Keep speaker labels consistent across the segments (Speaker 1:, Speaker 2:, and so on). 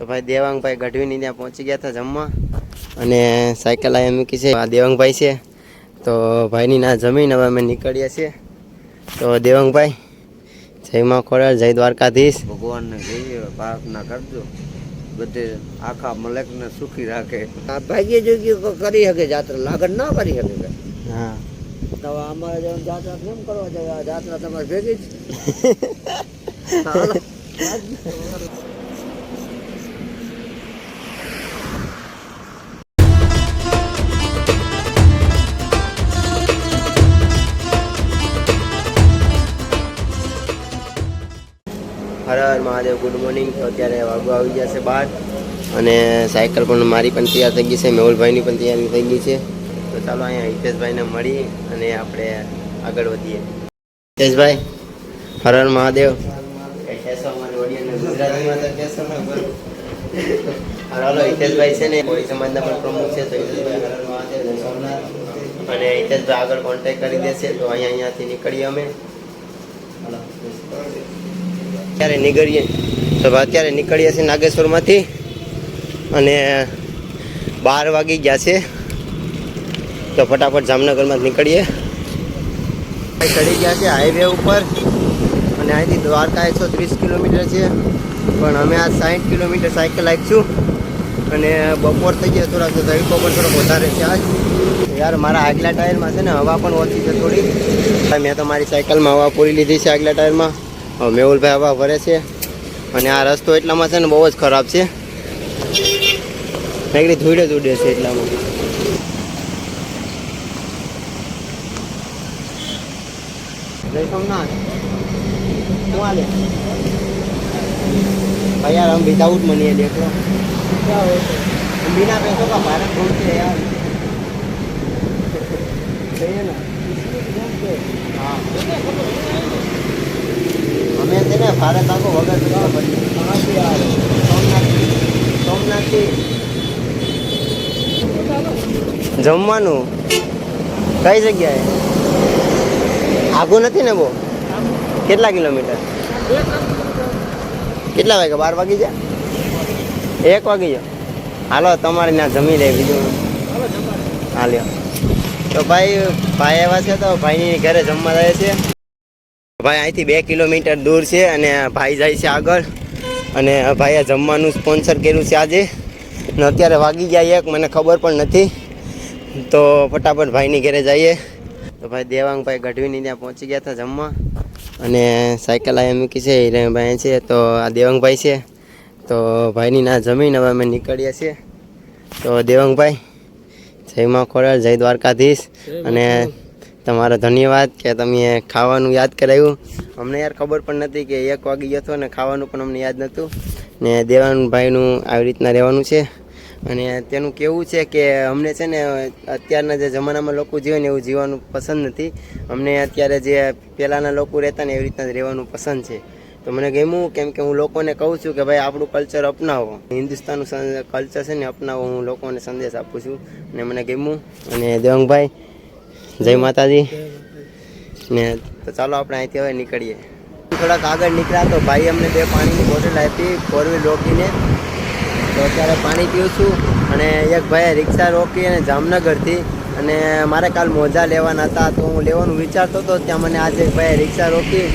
Speaker 1: તો ભાઈ દેવાંગભાઈ ગઢવીની ત્યાં પહોંચી ગયા હતા જમવા. અને સાયકલ આ મૂકી છે. આ દેવાંગભાઈ છે. તો ભાઈની ના જમીન હવે અમે નીકળીએ છીએ. તો દેવાંગભાઈ જય માં ખોરાર જય દ્વારકાધીશ.
Speaker 2: ભગવાનને જઈએ પ્રાર્થના કરજો. બધે આખા મલેકને સુખી રાખે.
Speaker 3: આ ભાગ્ય જોગી કરી શકે જાત્રા લાગણ ના કરી શકે.
Speaker 1: હા.
Speaker 3: તો અમારે જેમ જાત્રા કેમ કરવા જાય આ જાત્રા તમારે ભેગી જ.
Speaker 1: હર હર મહાદેવ, ગુડ મોર્નિંગ. તો અત્યારે વાગો આવી ગયા છે બહાર અને સાયકલ પણ મારી પણ તૈયાર થઈ ગઈ છે. મેહુલભાઈની પણ તૈયારી થઈ ગઈ છે. તો ચાલો અહીંયા હિતેશભાઈને મળી અને આપણે આગળ વધીએ. હિતેશભાઈ, હર હર મહાદેવ. હાલો હિતેશભાઈ છે ને સમાજના પણ પ્રમુખ છે અને હિતેશભાઈ આગળ કોન્ટેક્ટ કરી દેશે, તો અહીંયા અહીંયાથી નીકળીએ અમે. અત્યારે નીકળીએ. તો અત્યારે નીકળીએ છીએ નાગેશ્વરમાંથી. અને બાર વાગી ગયા છે. તો ફટાફટ જામનગરમાં નીકળીએ. ચડી ગયા છે હાઈવે ઉપર. અને અહીંથી દ્વારકા એકસો ત્રીસ કિલોમીટર છે. પણ અમે આ સાઠ કિલોમીટર સાયકલ આપીશું અને બપોર થઈ ગયા થોડાક, તો તડકો પણ થોડોક વધારે છે આજ. યાર, મારા આગલા ટાયરમાં છે ને હવા પણ ઓછી છે થોડી. મેં તો મારી સાયકલમાં હવા પૂરી લીધી છે આગલા ટાયરમાં. મેહુલભાઈ આવા ભરે છે અને આ રસ્તો એટલામાં છે ને બહુ જ ખરાબ છે. એકડી ધૂળે જ છે એટલામાં. ભાઈ યાર, આમ વિધાઉટ મની દેખો. બિના પૈસો કા ભારત પહોંચે યાર. હા. ભારત આખો વગર બની સોમનાથથી જમવાનું? કઈ જગ્યાએ? આઘું નથી ને બહુ કેટલા કિલોમીટર? કેટલા વાગે? બાર વાગી જાય? એક વાગી જાય હાલો, તમારે ત્યાં જમી લે બીજું. હાલ્યો. તો ભાઈ ભાઈ આવ્યા છે તો ભાઈની ઘરે જમવા જાય છે. ભાઈ અહીંથી બે કિલોમીટર દૂર છે અને ભાઈ જાય છે આગળ. અને ભાઈએ જમવાનું સ્પોન્સર કર્યું છે આજે. ને અત્યારે વાગી ગયા એક મને ખબર પણ નથી. તો ફટાફટ ભાઈની ઘરે જઈએ. તો ભાઈ દેવાંગભાઈ ગઢવીની ત્યાં પહોંચી ગયા હતા જમવા. અને સાયકલ અહીંયા મૂકી છે હિરેનભાઈ છે. તો આ દેવાંગભાઈ છે. તો ભાઈની ના જમીન હવે અમે નીકળીએ છીએ. તો દેવાંગભાઈ જય માં ખોરાર જય દ્વારકાધીશ. અને તમારો ધન્યવાદ કે તમે ખાવાનું યાદ કરાવ્યું. અમને યાર ખબર પણ નથી કે એક વાગી ગયો હતો ને ખાવાનું પણ અમને યાદ નહોતું. ને દેવાનભાઈનું આવી રીતના રહેવાનું છે. અને તેનું કેવું છે કે અમને છે ને અત્યારના જે જમાનામાં લોકો જીવે ને એવું જીવવાનું પસંદ નથી. અમને અત્યારે જે પહેલાંના લોકો રહેતા ને એવી રીતના રહેવાનું પસંદ છે. તો મને ગમ્યું કેમ કે હું લોકોને કહું છું કે ભાઈ આપણું કલ્ચર અપનાવો. હિન્દુસ્તાનનું કલ્ચર છે ને અપનાવો, હું લોકોને સંદેશ આપું છું. અને મને ગમ્યું. અને દેવંગભાઈ જય માતાજી. ને તો ચાલો આપણે અહીંથી હવે નીકળીએ. થોડાક આગળ નીકળ્યા તો ભાઈ અમને બે પાણીની બોટલ આપી ફોર વ્હીલ રોકીને. તો અત્યારે પાણી પીઉં છું અને એક ભાઈએ રિક્ષા રોકી અને જામનગરથી. અને મારે કાલ મોજા લેવાના હતા, તો હું લેવાનું વિચારતો હતો, ત્યાં મને આજે ભાઈએ રિક્ષા રોકી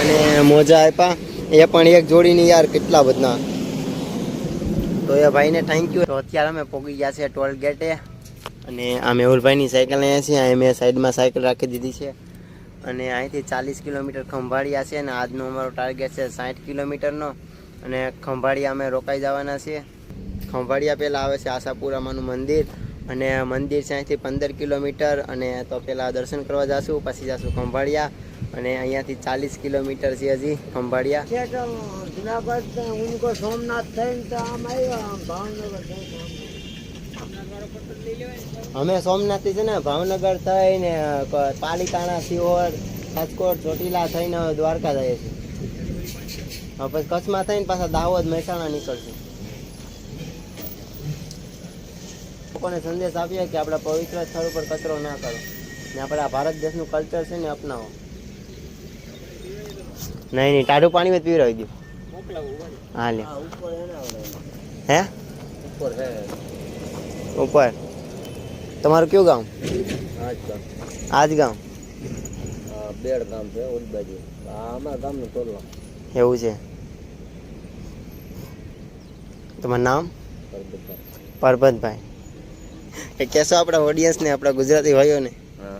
Speaker 1: અને મોજા આપ્યા. એ પણ એક જોડીની યાર, કેટલા બધા તો એ ભાઈને થેન્ક યુ તો અત્યારે અમે પહોંચી ગયા છે ટોલ ગેટે અને આ મેહુલભાઈની સાયકલ અહીંયા છે અહીં મેં સાઈડમાં સાયકલ રાખી દીધી છે. અને અહીંથી ચાલીસ કિલોમીટર ખંભાળિયા છે અને આજનો અમારો ટાર્ગેટ છે સાઠ કિલોમીટરનો. અને ખંભાળિયા અમે રોકાઈ જવાના છીએ. ખંભાળિયા પહેલાં આવે છે આશાપુરામાનું મંદિર. અને મંદિર છે અહીંથી પંદર કિલોમીટર અને તો પહેલાં દર્શન કરવા જઈશું પછી જઈશું ખંભાળિયા. અને અહીંયાથી ચાલીસ કિલોમીટર છે હજી ખંભાળિયા.
Speaker 3: સોમનાથ થઈને ભાવનગર
Speaker 1: અમે સોમનાથથી છે ને ભાવનગર થઈને પાલીતાણા સિહોર રાજકોટ ચોટીલા થઈને દ્વારકા જઈએ છીએ. પછી કચ્છમાં થઈને પાછા દાહોદ મહેસાણા નીકળશું. લોકોને સંદેશ આપીએ કે આપણા પવિત્ર સ્થળ ઉપર કચરો ના કરો. ને આપણે આ ભારત દેશનું કલ્ચર છે ને અપનાવો. નહીં નહીં ટાઢું પાણી જ પીવડાવી દઉં હા લે હે
Speaker 3: ઉપર હે?
Speaker 1: ઉપર. તમારું કયું ગામ?
Speaker 3: આજ ગામ. બેડ ગામ છે ઓલી બાજુ. અમારા ગામનું ટોલો
Speaker 1: એવું છે. તમારું નામ?
Speaker 3: પરબતભાઈ.
Speaker 1: એ કહેશો આપણા ઓડિયન્સને આપણા ગુજરાતી ભાઈઓને.
Speaker 2: ને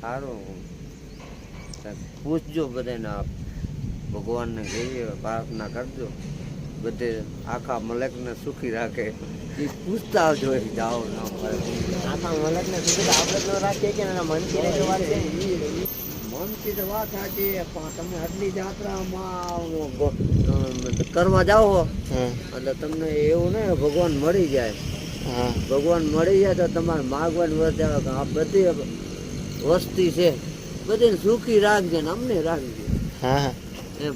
Speaker 2: સારું. પૂછજો બધાને આપ. ભગવાનને કહીએ પ્રાર્થના કરજો. બધે આખા મલકને સુખી રાખે. એ પૂછતા આવજો એ જાઓ ના મળે
Speaker 1: આખા મલકને તો આપણે ન રાખીએ કે મનથી રહેલી વાત છે
Speaker 3: મનથી તો વાત સાચી પણ તમે આટલી જાત્રામાં કરવા જાઓ. એટલે તમને એવું નહીં ભગવાન મળી જાય. ભગવાન મળી જાય તો તમારે માગવાની વધે આ બધી વસ્તી છે બધીને સુખી રાખજે ને અમને રાખજે.
Speaker 1: હા હા.
Speaker 3: એમ.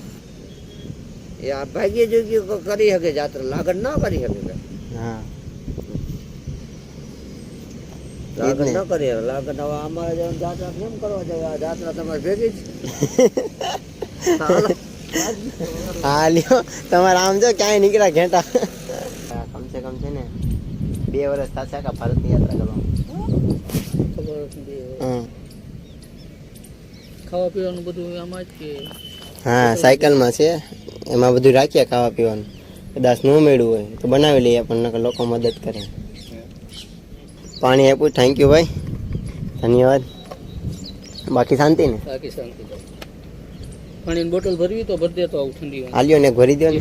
Speaker 3: એ આ ભાગ્ય જોગ્ય કરી શકે જાત્રા લાગણ ના કરી શકે
Speaker 1: હા.
Speaker 3: લાગણ
Speaker 1: ના
Speaker 3: કરી શકે લાગણ હવે અમારે જેમ જાત્રા કેમ કરવા જાય? આ જાત્રા તમારે ભેગી જ.
Speaker 1: હા લ્યો. તમારે આમ જો ક્યાંય નીકળ્યા ઘેટા. કમસે કમ છે ને બે વર્ષ થશે આખા ભારતની યાત્રા કરવા.
Speaker 4: ખાવા પીવાનું બધું આમાં જ કે?
Speaker 1: હા સાયકલમાં છે. એમાં બધું રાખીએ ખાવા પીવાનું. કદાચ ન મેળવું હોય તો બનાવી લઈએ પણ નકર લોકો મદદ કરે. પાણી આપ્યું થેન્ક યુ ભાઈ. ધન્યવાદ. બાકી શાંતિ ને?
Speaker 4: બાકી શાંતિ પાણીની બોટલ ભરવી તો ભરી દેતો આવું ઠંડી હોય
Speaker 1: આલ્યો ને ભરી દો ને.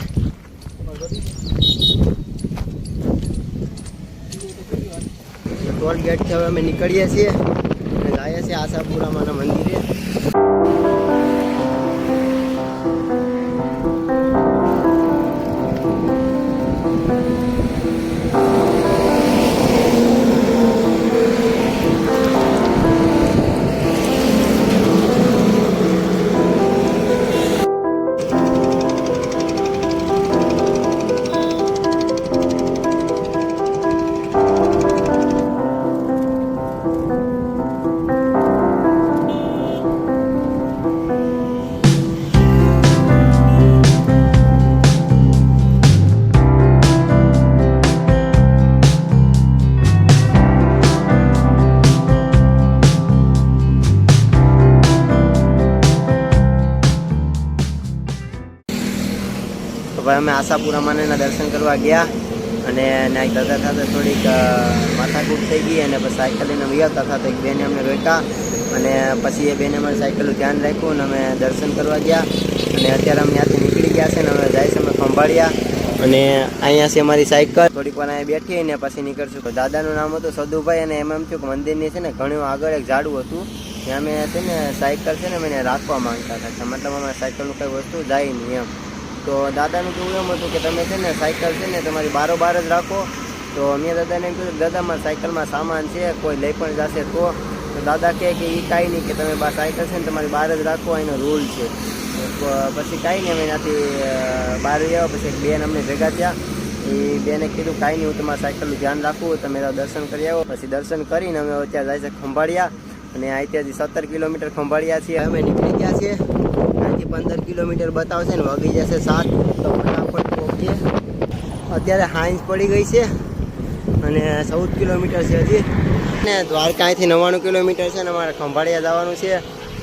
Speaker 1: ટોલ ગેટથી હવે અમે નીકળીએ છીએ. અને જઈએ છીએ આશાપુરામાના મંદિરે. અમે આશાપુરા માનેના દર્શન કરવા ગયા અને નાઈ દાદા સાથે થોડીક માથાકૂટ થઈ ગઈ અને પછી સાયકલ લઈને અમે આવતા હતા તો એક બેને અમને રોક્યા અને પછી એ બેને અમારી સાયકલનું ધ્યાન રાખ્યું અને અમે દર્શન કરવા ગયા. અને અત્યારે અમે ત્યાંથી નીકળી ગયા છે અને અમે જાય છે અમે ખંભાળ્યા. અને અહીંયા છે અમારી સાયકલ. થોડીક વાર અહીંયા બેઠી અને પછી નીકળશું. તો દાદાનું નામ હતું સદુભાઈ અને એમ એમ થયું કે મંદિરની છે ને ઘણું આગળ એક ઝાડું હતું. ત્યાં અમે છે ને સાયકલ છે ને અમે એને રાખવા માંગતા હતા. મતલબ અમારે સાયકલનું કંઈ વસ્તુ જાય નહીં એમ. તો દાદાનું કેવું એમ હતું કે તમે છે ને સાયકલ છે ને તમારી બારોબાર જ રાખો. તો મેં દાદાને એમ કીધું, દાદા, મારા સાયકલમાં સામાન છે, કોઈ લઈ પણ જશે તો. તો દાદા કહે કે એ કાંઈ નહીં કે તમે સાયકલ છે ને તમારી બહાર જ રાખો એનો રૂલ છે. પછી કાંઈ નહીં, અમે એનાથી બહાર આવ્યા, પછી એક બેન અમને ભેગા થયા. એ બેને કીધું, કાંઈ નહીં, હું તમારા સાયકલનું ધ્યાન રાખું, તમે દર્શન કરી આવો. પછી દર્શન કરીને અમે અત્યારે જાય છે ખંભાળિયા. અને અહીંથી સત્તર કિલોમીટર ખંભાળિયા છીએ. અમે નીકળી ગયા છીએ. પંદર કિલોમીટર બતાવશે ને વાગી જશે સાત. તો ફટાફટ પહોંચીએ અત્યારે હાંજ પડી ગઈ છે અને ચૌદ કિલોમીટર છે હજી. ને દ્વારકા અહીંથી નવ્વાણું કિલોમીટર છે ને અમારે ખંભાળિયા જવાનું છે.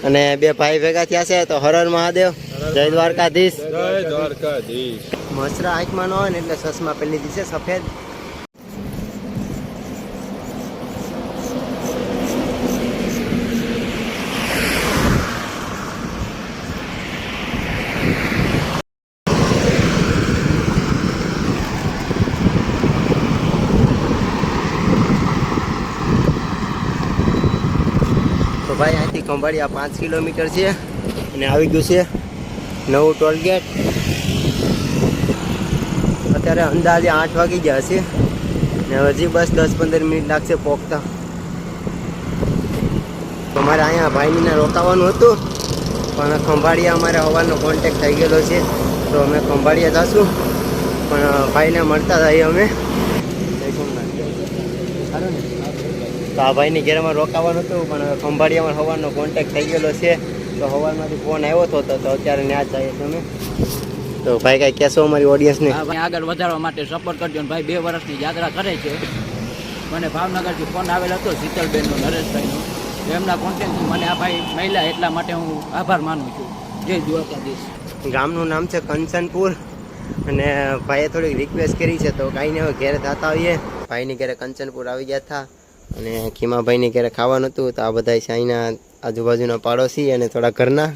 Speaker 1: અને બે ભાઈ ભેગા થયા છે તો હર હર મહાદેવ. જય દ્વારકાધીશ.
Speaker 5: જય દ્વારકાધીશ.
Speaker 1: મસરા આંખમાં ન હોય ને એટલે ચશ્મા પહેલી છે સફેદ. તો ખંભાળિયા પાંચ કિલોમીટર છે અને આવી ગયું છે નવું ટોલ ગેટ. અત્યારે અંદાજે આઠ વાગી ગયા છે ને હજી બસ દસ પંદર મિનિટ લાગશે પહોંચતા અમારે અહીંયા ભાઈને રોકાવાનું હતું, પણ ખંભાળિયા અમારે હવાનો કોન્ટેક થઈ ગયેલો છે, તો અમે ખંભાળિયા જશું. પણ ભાઈને મળતા થઈએ અમે સારું ને તો આ ભાઈની ઘેરમાં રોકાવાનું હતું પણ હવે ખંભાળિયામાં હવાનો કોન્ટેક થઈ ગયેલો છે. તો હવારમાંથી ફોન આવ્યો હતો તો તો અત્યારે ત્યાં જ જઈએ તમે તો ભાઈ કાંઈ કહેશો અમારી ઓડિયન્સને
Speaker 6: આગળ વધારવા માટે સપોર્ટ કરજો ભાઈ બે વર્ષની યાત્રા કરે છે. મને ભાવનગરથી ફોન આવેલો હતો શીતલબેનનો નરેશભાઈનો. એમના કોન્ટેક્ટથી મને આ ભાઈ મહિલા એટલા માટે હું આભાર માનું છું. જય દ્વારકાધીશ.
Speaker 1: ગામનું નામ છે કંચનપુર. અને ભાઈએ થોડીક રિક્વેસ્ટ કરી છે તો કાંઈ નહીં હવે ઘેરે થતા આવીએ. ભાઈની ઘેરે કંચનપુર આવી ગયા હતા. અને ખીમાભાઈને ક્યારે ખાવાનું હતું તો આ બધા છે અહીંના આજુબાજુના પાડોશી અને થોડા ઘરના.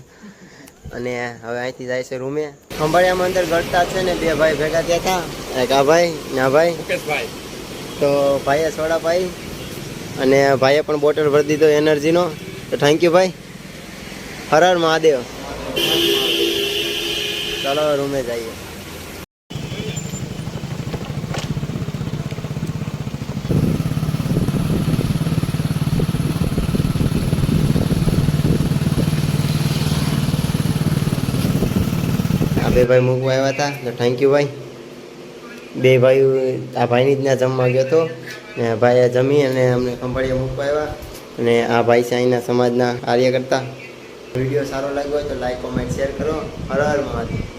Speaker 1: અને હવે અહીંથી જાય છે રૂમે. ખંભાળિયામાં અંદર ગળતા છે ને બે ભાઈ ભેગા થયા હતા. એક આ ભાઈ ના ભાઈ. તો ભાઈએ સોડા પાઈ અને ભાઈએ પણ બોટલ ભરી દીધો એનર્જીનો. તો થેન્ક યુ ભાઈ. હર હર મહાદેવ. ચાલો રૂમે જઈએ આ બે ભાઈ મૂકવા આવ્યા હતા. તો થેન્ક યુ ભાઈ. બે ભાઈ, આ ભાઈની જ ના જમવા ગયો હતો. ને ભાઈએ જમી અને અમને ખંભાળીએ મૂકવા આવ્યા. અને આ ભાઈ છે અહીંના સમાજના કાર્યકર્તા. વીડિયો સારો લાગ્યો હોય તો લાઈક કોમેન્ટ શેર કરો. હર હર મહાદેવ.